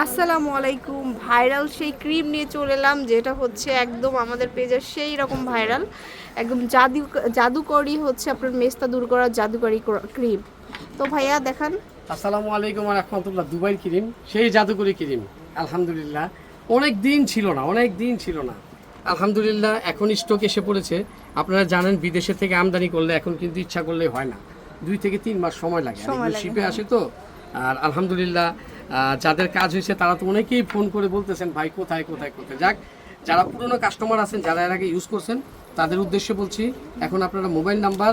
আসসালামু আলাইকুম ভাইরাল সেই ক্রিম নিয়ে চলে এলাম যেটা হচ্ছে একদম আমাদের পেজের সেই রকম ভাইরাল একদম জাদু জাদুকরি হচ্ছে আপনার মেস্তা দূর করার জাদুকরি ক্রিম। তো ভাইয়া দেখান। আসসালামু আলাইকুম রহমতুল্লাহ দুবাই ক্রিম সেই জাদুকরি ক্রিম আলহামদুলিল্লাহ। অনেক দিন ছিল না অনেক দিন ছিল না। আলহামদুলিল্লাহ এখন স্টক এসে পড়েছে। আপনারা জানেন বিদেশে থেকে আমদানি করলে এখন কিন্তু ইচ্ছা করলে হয় না। দুই থেকে তিন মাস সময় লাগে। শিপে আসে তো। আর আলহামদুলিল্লাহ যাদের কাজ হয়েছে তারা তো অনেকেই ফোন করে বলতেছেন, ভাই, কোথায় কোথায় কোথায়? যাক, যারা পুরনো কাস্টমার আছেন, যারা এর আগে ইউজ করছেন, তাদের উদ্দেশ্যে বলছি, এখন আপনারা মোবাইল নাম্বার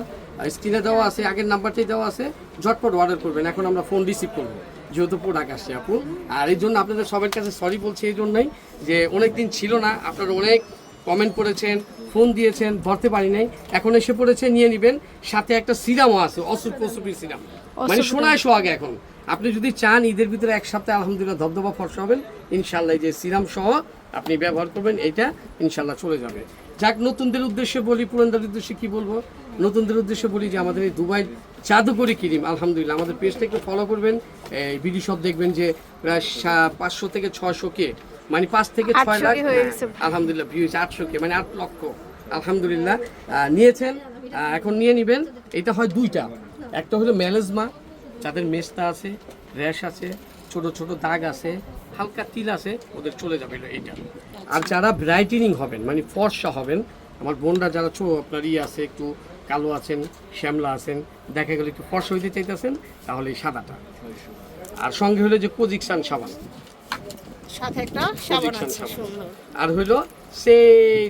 স্ক্রিনে দেওয়া আছে, আগের নাম্বারটাই দেওয়া আছে, ঝটপট অর্ডার করবেন। এখন আমরা ফোন রিসিভ করব, যেহেতু প্রোডাক্ট আসছে আপু। আর এই জন্য আপনাদের সবার কাছে সরি বলছি এই জন্যই যে অনেক দিন ছিল না, আপনারা অনেক কমেন্ট করেছেন ফোন দিয়েছেন, ধরতে পারি নাই। এখন এসে পড়েছে, নিয়ে নেবেন। সাথে একটা সিরামও আছে অসুখ অসুপি সিরাম মানে শোনায় সোহাগে এখন। আপনি যদি চান ঈদের ভিতরে এক সপ্তাহে আলহামদুলিল্লাহ ধবধবা ফর্সা হবেন ইনশাল্লাহ এই যে সিরাম সহ আপনি ব্যবহার করবেন এইটা ইনশাল্লাহ চলে যাবে। যাক নতুনদের উদ্দেশ্যে বলি পুরানদের উদ্দেশ্যে কি বলব? নতুনদের উদ্দেশ্যে বলি যে আমাদের এই দুবাই জাদুকরি ক্রিম আলহামদুলিল্লাহ আমাদের পেজটা একটু ফলো করবেন। এই ভিডিও সব দেখবেন যে প্রায় পাঁচশো থেকে ছয়শো কে মানে পাঁচ থেকে ছয় 800 লাখ হয়ে। আলহামদুলিল্লাহ ভিউ হয়েছে আটশো কে মানে আট লক্ষ আলহামদুলিল্লাহ আহ, নিয়েছেন আহ, এখন নিয়ে নেবেন এটা হয় দুইটা। একটা হলো ম্যালেজমা যাদের মেস্তা আছে, র্যাশ আছে, ছোট ছোট দাগ আছে, হালকা তিল আছে, ওদের চলে যাবে এটা- এইটা আর যারা ব্রাইটেনিং হবেন মানে ফর্সা হবেন, আমার বোনরা যারা ছো আপনার ইয়ে আছে, একটু কালো আছেন, শ্যামলা আছেন, দেখা গেলে একটু ফর্সা হইতে চাইতেছেন, তাহলে এই সাদাটা। আর সঙ্গে হলো যে কোজিকসান সাবান। সাথে একটা সাবান আছে সুন্দর। আর হইল সেই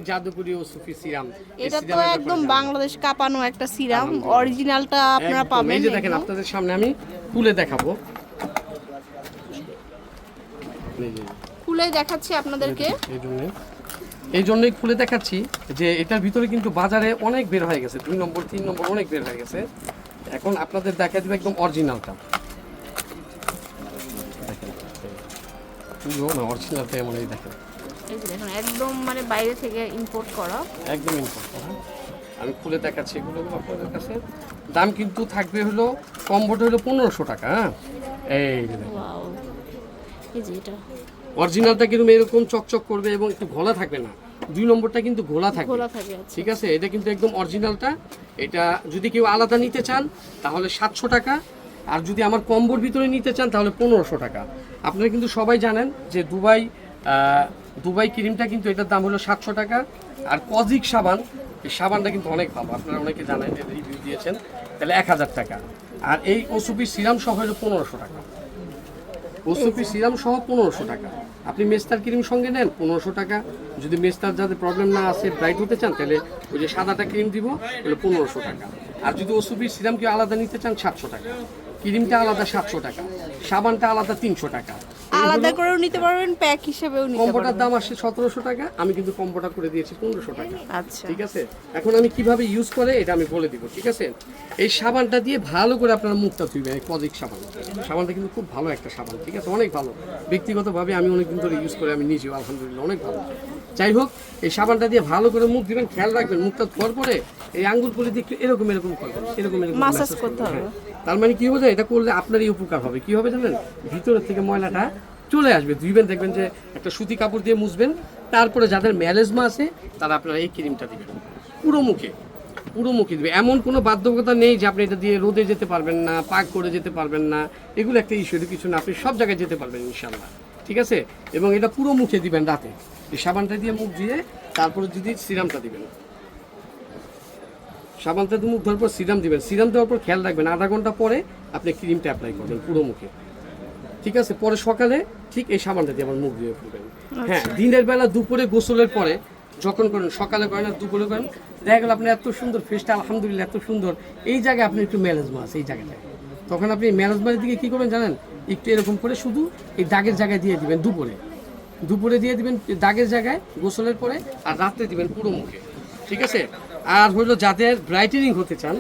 জাদুকরি ও সুফি সিরাম। এটা তো একদম বাংলাদেশ কাঁপানো একটা সিরাম অরিজিনালটা আপনারা পাবেন এই যে দেখেন আপনাদের সামনে আমি খুলে দেখাবো। খুলে দেখাচ্ছি আপনাদেরকে। এই জন্যই খুলে দেখাচ্ছি যে এটার ভিতরে কিন্তু বাজারে অনেক বের হয়ে গেছে। দুই নম্বর তিন নম্বর অনেক বের হয়ে গেছে। এখন আপনাদের দেখা দিবে একদম অরিজিনালটা। না অরিজিনালটা এমন এই দেখেন এই যে দেখুন একদম মানে বাইরে থেকে ইম্পোর্ট করা। একদম ইম্পর্ট আমি খুলে দেখাচ্ছি এগুলো আপনাদের কাছে। দাম কিন্তু থাকবে হলো কম্বোটা হলো পনেরোশো টাকা হ্যাঁ? এই যে এটা। অরিজিনালটা কিন্তু এরকম চকচক করবে এবং একটু ঘোলা থাকবে না। দুই নম্বরটা কিন্তু ঘোলা থাকবে খোলা ঠিক আছে? এটা কিন্তু একদম অরিজিনালটা এটা যদি কেউ আলাদা নিতে চান তাহলে সাতশো টাকা। আর যদি আমার কম্বোর ভিতরে নিতে চান, তাহলে পনেরোশো টাকা। আপনারা কিন্তু সবাই জানেন যে দুবাই দুবাই ক্রিমটা কিন্তু এটার দাম হলো সাতশো টাকা। আর কজিক সাবান, এই সাবানটা কিন্তু অনেক ভালো। আপনারা অনেকে জানেন রিভিউ দিয়েছেন, তাহলে এক হাজার টাকা। আর এই ওসুপি সিরাম সহ হলো পনেরোশো টাকা। ওসুপি সিরাম সহ পনেরোশো টাকা। আপনি মেস্তার ক্রিম সঙ্গে নেন, পনেরোশো টাকা। যদি মেস্তার যাতে প্রবলেম না আসে ব্রাইট হতে চান, তাহলে ওই যে সাদাটা ক্রিম দিব, তাহলে পনেরোশো টাকা। আর যদি ওসুপি সিরাম কি আলাদা নিতে চান, সাতশো টাকা। ক্রিমটা আলাদা সাতশো টাকা সাবানটা আলাদা তিনশো টাকা। আলাদা করেও নিতে পারবেন প্যাক হিসেবেও নিতে কম্বোটার দাম আসছে সতেরোশো টাকা আমি কিন্তু কম্বোটা করে দিয়েছি পনেরোশো টাকা। আচ্ছা। ঠিক আছে? এখন আমি কীভাবে ইউজ করে এটা আমি বলে দিব ঠিক আছে? এই সাবানটা দিয়ে ভালো করে আপনারা মুখটা ধুইবেন এই কজিক সাবান। সাবানটা কিন্তু খুব ভালো একটা সাবান ঠিক আছে? অনেক ভালো। ব্যক্তিগতভাবে আমি অনেকদিন ধরে ইউজ করে আমি নিজেও আলহামদুলিল্লাহ অনেক ভালো। যাই হোক এই সাবানটা দিয়ে ভালো করে মুখ দিবেন খেয়াল রাখবেন মুখটা ধোয়ার পরে এই আঙ্গুল করে দিয়ে এরকম এরকম করবেন এরকম এরকম massage করতে হবে। তার মানে কি হবে এটা করলে আপনারই উপকার হবে। কি হবে জানেন? ভিতরের থেকে ময়লাটা চলে আসবে। ধুইবেন, দেখবেন যে একটা সুতি কাপড় দিয়ে মুছবেন, তারপরে যাদের ম্যালেজমা আছে, তারা আপনারা এই ক্রিমটা দিবেন। পুরো মুখে পুরো মুখে দিবে এমন কোনো বাধ্যকতা নেই যে আপনি এটা দিয়ে রোদে যেতে পারবেন না, পাক করে যেতে পারবেন না। এগুলো একটা ইস্যু কিছু না। আপনি সব জায়গায় যেতে পারবেন ইনশাল্লাহ ঠিক আছে? এবং এটা পুরো মুখে দিবেন রাতে। এই সাবানটা দিয়ে মুখ দিয়ে তারপরে যদি সিরামটা দিবেন। সাবানটা দিয়ে মুখ ধোয়ার পর সিরাম দিবেন। সিরাম দেওয়ার পর খেয়াল রাখবেন আধা ঘণ্টা পরে আপনি ক্রিমটা অ্যাপ্লাই করবেন পুরো মুখে। ঠিক আছে? পরে সকালে ঠিক এই সাবানটা দিয়ে আমার মুখ দিয়ে ফুলবেন। হ্যাঁ দিনের বেলা দুপুরে গোসলের পরে যখন করেন সকালে করেন আর দুপুরে করেন দেখা গেল আপনি এত সুন্দর ফেসটা আলহামদুলিল্লাহ এত সুন্দর। এই জায়গায় আপনি একটু ম্যালেজমা আছে এই জায়গাটায়। তখন আপনি ম্যালেজমার দিকে কী করবেন জানেন? একটু এরকম করে শুধু এই দাগের জায়গায় দিয়ে দিবেন দুপুরে। দুপুরে দিয়ে দিবেন দাগের জায়গায় গোসলের পরে আর রাত্রে দিবেন পুরো মুখে। ঠিক আছে? আর হইল যাদের ব্রাইটেনিং হতে চান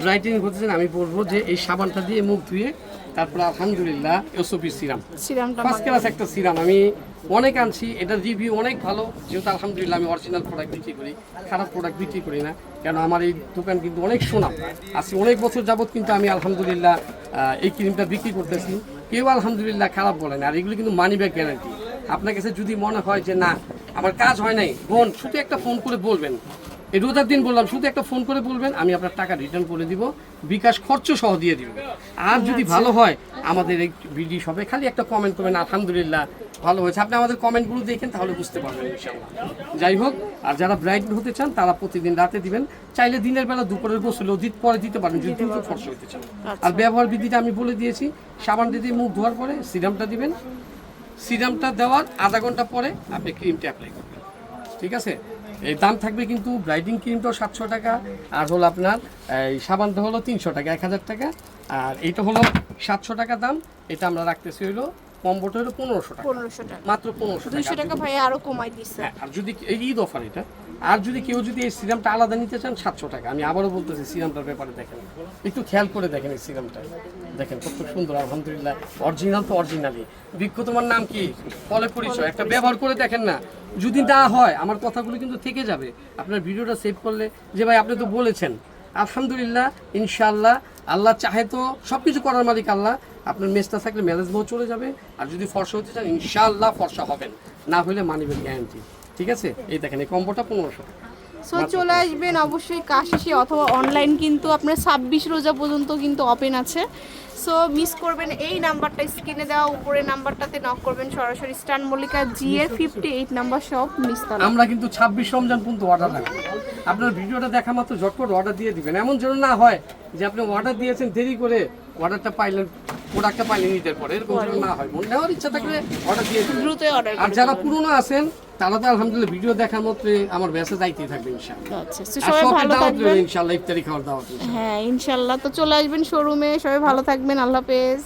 ব্রাইটেনিং হতে চান আমি বলব যে এই সাবানটা দিয়ে মুখ ধুয়ে তারপর আলহামদুলিল্লাহ এসওপি সিরাম। ফার্স্ট ক্লাস একটা সিরাম আমি অনেক আনছি এটার রিভিউ অনেক ভালো যেহেতু আলহামদুলিল্লাহ আমি অরিজিনাল প্রোডাক্ট বিক্রি করি খারাপ প্রোডাক্ট বিক্রি করি না কেন আমার এই দোকান কিন্তু অনেক সুনাম। আজকে অনেক বছর যাবত কিন্তু আমি আলহামদুলিল্লাহ এই ক্রিমটা বিক্রি করতেছি। কেউ আলহামদুলিল্লাহ খারাপ বলেন আর এগুলো কিন্তু মানি ব্যাক গ্যারান্টি আপনার কাছে যদি মনে হয় যে না আমার কাজ হয় নাই বোন শুধু একটা ফোন করে বলবেন এই রোজার দিন বললাম শুধু একটা ফোন করে বলবেন আমি আপনার টাকা রিটার্ন করে দিব বিকাশ খরচ সহ দিয়ে দিব। আর যদি ভালো হয় আমাদের এই ভিডিও সবে খালি একটা কমেন্ট করবেন আলহামদুলিল্লাহ ভালো হয়েছে। আপনি আমাদের কমেন্টগুলো দেখেন তাহলে বুঝতে পারবেন ইনশাল্লাহ যাই হোক আর যারা ব্রাইট হতে চান তারা প্রতিদিন রাতে দিবেন। চাইলে দিনের বেলা দুপুরের গোসলেও দিত পরে দিতে পারেন যদি দ্রুত খরচ হতে চান। আর ব্যবহার বিধিটা আমি বলে দিয়েছি সাবান দিয়ে মুখ ধোয়ার পরে সিরামটা দিবেন। সিরামটা দেওয়ার আধা ঘণ্টা পরে আপনি ক্রিমটা অ্যাপ্লাই করবেন। ঠিক আছে? এই দাম থাকবে কিন্তু ব্রাইডিং ক্রিমটাও সাতশো টাকা, আর হলো আপনার, এই সাবানটা হলো তিনশো টাকা, এক হাজার টাকা, আর এইটা হলো সাতশো টাকা দাম, এটা আমরা রাখতেছি হলো কম্বোটা হলো পনেরোশো টাকা। পনেরোশো টাকা। মাত্র পনেরোশো দুইশো টাকা ভাই আরও কমাই দিচ্ছে হ্যাঁ, আর যদি এই ঈদ অফার এটা আর যদি কেউ যদি এই সিরামটা আলাদা নিতে চান সাতশো টাকা। আমি আবারও বলতেছি সিরামটার ব্যাপারে দেখেন। একটু খেয়াল করে দেখেন এই সিরামটা। দেখেন কত সুন্দর আলহামদুলিল্লাহ। অরিজিনাল তো অরিজিনালি বৃক্ষ তোমার নাম কি? ফলে পরিচয়। একটা ব্যবহার করে দেখেন না। যদি না হয় আমার কথাগুলো কিন্তু থেকে যাবে। আপনার ভিডিওটা সেভ করলে যে ভাই আপনি তো বলেছেন আলহামদুলিল্লাহ ইনশাল্লাহ আল্লাহ চাহে তো সব কিছু করার মালিক আল্লাহ। আপনার মেজটা থাকলে ম্যারেজ বউ চলে যাবে। আর যদি ফর্সা হতে চান ইনশাল্লাহ ফর্সা হবেন। না হলে মানিবেন গ্যারান্টি ঠিক আছে? এই দেখেন এই কম্বোটা পনেরোশো। সো চলে আসবেন অবশ্যই কাশিসি অথবা অনলাইন কিন্তু আপনার ছাব্বিশ রোজা পর্যন্ত কিন্তু ওপেন আছে। সো মিস করবেন এই নাম্বারটা স্ক্রিনে দেওয়া উপরে নাম্বারটাতে নক করবেন। সরাসরি স্টান মল্লিকা জি এর ফিফটি এইট নাম্বার সব মিস আমরা কিন্তু ছাব্বিশ রমজান পর্যন্ত অর্ডার রাখব। আপনার ভিডিওটা দেখা মাত্র ঝটপট অর্ডার দিয়ে দিবেন। এমন যেন না হয় যে আপনি অর্ডার দিয়েছেন দেরি করে অর্ডারটা পাইলেন প্রোডাক্টটা পাইলেন ঈদের পরে। এরকম যেন না হয়। মনে নেওয়ার ইচ্ছা থাকলে অর্ডার দিয়ে দিবেন। দ্রুত অর্ডার আর যারা পুরনো আছেন তারা তো আলহামদুলিল্লাহ ভিডিও দেখার মধ্যে আমার ব্যাসে যাইতেই থাকবে ইনশাআল্লাহ। আচ্ছা so সবাই সবাই ভালো থাকবেন। ইনশাআল্লাহ ইফতারি খাওয়ার দাওয়াত হ্যাঁ ইনশাল্লাহ তো চলে আসবেন শোরুমে সবাই ভালো থাকবেন। আল্লাহ হাফেজ।